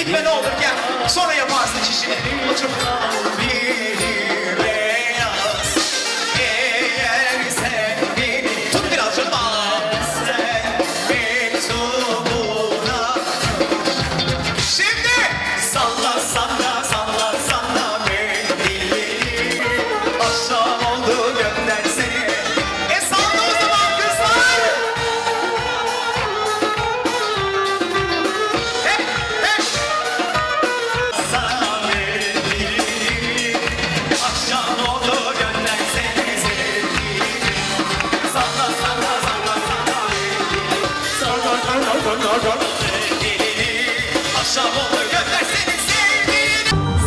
Gitme ne olur gel. Sonra yaparsın çişini. Otur.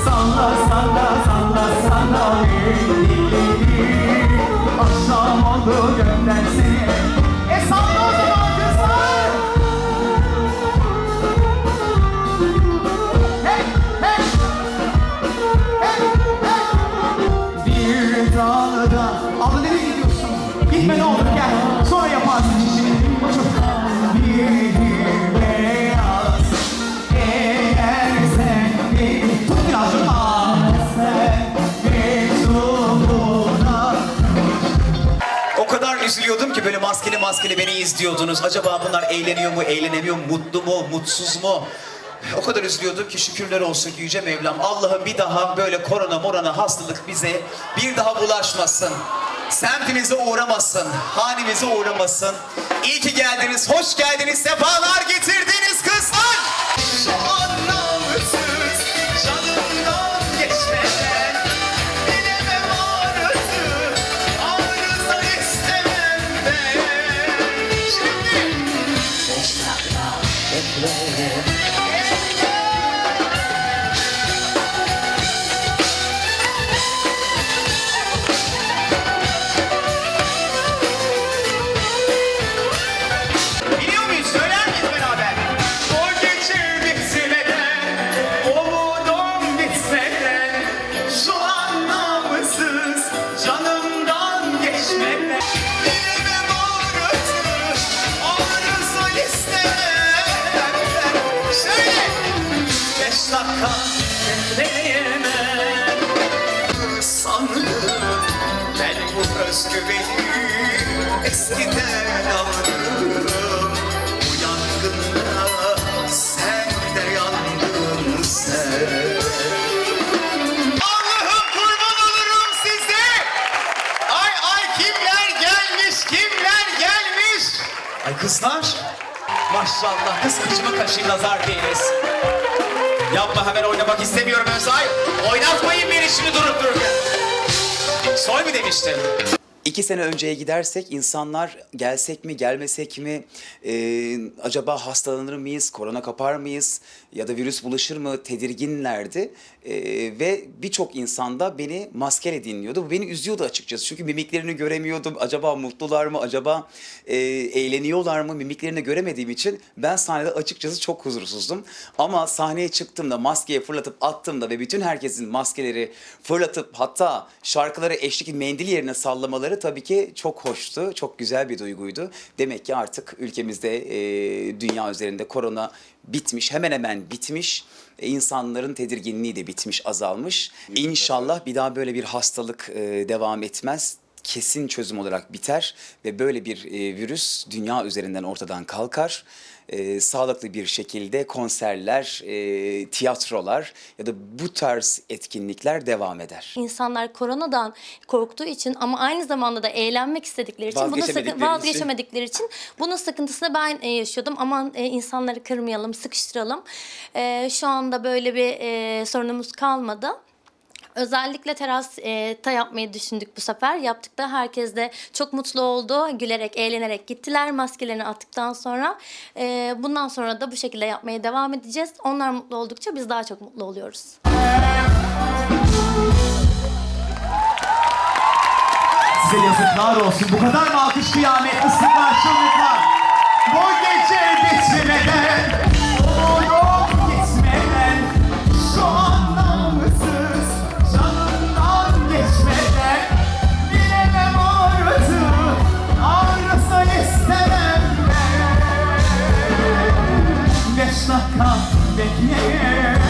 Salla salla salla Akşam oldu gönder üzülüyordum ki böyle maskeli maskeli beni izliyordunuz. Acaba bunlar eğleniyor mu, eğlenemiyor mu, mutlu mu, mutsuz mu? O kadar üzülüyordum ki şükürler olsun ki Yüce Mevlam. Allah'ım bir daha böyle korona morona hastalık bize bir daha bulaşmasın. Semtimize uğramasın, hanemize uğramasın. İyi ki geldiniz, hoş geldiniz, sefalar getirdiniz bekleyemem. Sanırım ben bu özgüveni eskiden Bu yangında sen de yandın sen. Allah'ım kurban olurum size. Ay ay kimler gelmiş kimler gelmiş? Ay kızlar Maşallah kız kıçıma kaşı nazar değmesin Yapma hemen oynamak istemiyorum Özay. Oynatmayın beni şimdi durup dururken. Soy mu demiştin? İki sene önceye gidersek insanlar gelsek mi gelmesek mi e, acaba hastalanır mıyız, korona kapar mıyız ya da virüs bulaşır mı tedirginlerdi. E, ve birçok insan da beni maskeyle dinliyordu. Bu beni üzüyordu açıkçası çünkü mimiklerini göremiyordum. Acaba mutlular mı, acaba e, eğleniyorlar mı mimiklerini göremediğim için ben sahnede açıkçası çok huzursuzdum. Ama sahneye çıktığımda maskeyi fırlatıp attığımda ve bütün herkesin maskeleri fırlatıp hatta şarkıları eşlik mendil yerine sallamaları tabii ki çok hoştu. Çok güzel bir duyguydu. Demek ki artık ülkemizde e, dünya üzerinde korona bitmiş, hemen hemen bitmiş. E, insanların tedirginliği de bitmiş, azalmış. İnşallah bir daha böyle bir hastalık e, devam etmez kesin çözüm olarak biter ve böyle bir e, virüs dünya üzerinden ortadan kalkar. E, sağlıklı bir şekilde konserler, e, tiyatrolar ya da bu tarz etkinlikler devam eder. İnsanlar koronadan korktuğu için ama aynı zamanda da eğlenmek istedikleri için, bunu Vazgeçemedikleri sakın, için. vazgeçemedikleri için bunun sıkıntısını ben e, yaşıyordum. Aman e, insanları kırmayalım, sıkıştıralım. E, şu anda böyle bir e, sorunumuz kalmadı. Özellikle teras e, yapmayı düşündük bu sefer. Yaptık da herkes de çok mutlu oldu. Gülerek, eğlenerek gittiler maskelerini attıktan sonra. E, bundan sonra da bu şekilde yapmaya devam edeceğiz. Onlar mutlu oldukça biz daha çok mutlu oluyoruz. Size yazıklar olsun. Bu kadar mı alkış kıyamet, ıslıklar, çığlıklar? yeah.